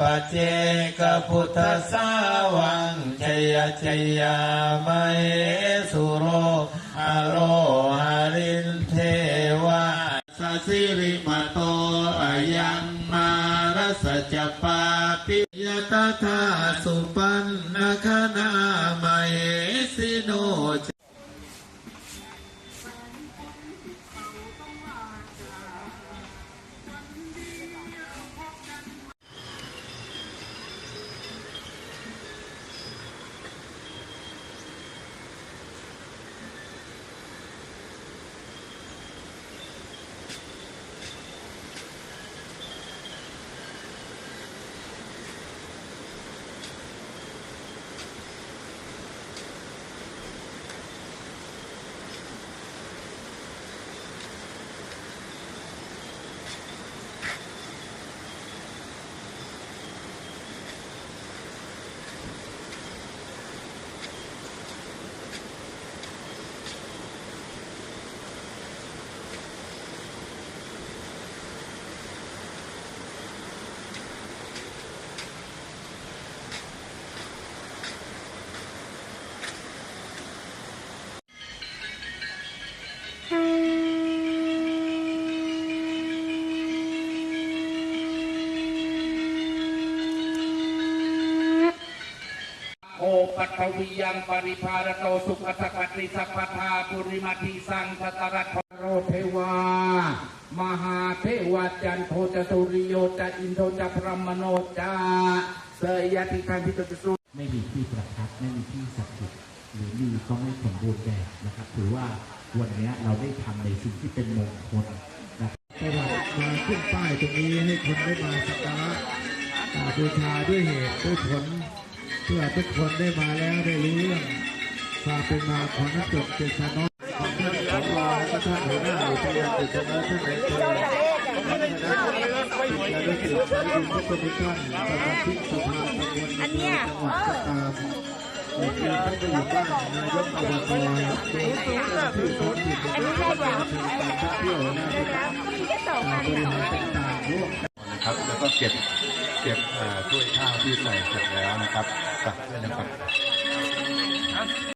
ปเจกพุทธสาวังชยชยามเหสุโรอโลหารินเทวาสสิริมาโตอายังมารสจปาปิยตถาสุปันนคณามเห โอปัทวียังปริภารโตสุขสกติสัพพทาปุริมาทิสังสตรัตโรเทวามหาเทวจันโทจสุริโยจอินโทจพรหมโนจะเสยยติคันพิจตุสุไม่มีที่ประทับไม่มีที่ศักดิ์สิทธิ์หรือมีก็ไม่สมบูรณ์แบบนะครับถือว่าวันนี้เราได้ทำในสิ่งที่เป็นมงคลนะครับประวัติมาขึ้นป้ายตรงนี้ให้คนได้มาสักการะอ่าบูชาด้วยเหตุด้วยผล เพื่อทุกคนได้มาแล้วได้รู้เรื่องความเป็นมาของนักจดเจตนอของท่านผอและก็ท่านหัวหน้าอุทยานติดชนะท่านนายอำเอและคณะและด้สิทธิ์สายบุญทุกคนทุกท่านสมาชิกสภาตำบลอำเภอจังหวัดก็ตามมีท่านผู้บ้านนายกอบตโดยที่ท้องถิ่นเป็นผู้จัดการท่องเที่ยวนะครับก็มีแค่สองอันบริหารต่างๆร่วมนะครับแล้วก็เก็บ ก็บถ้วยข้าวที่ใส่เสร็จแล้วนะครับกลับด้วยนะครับ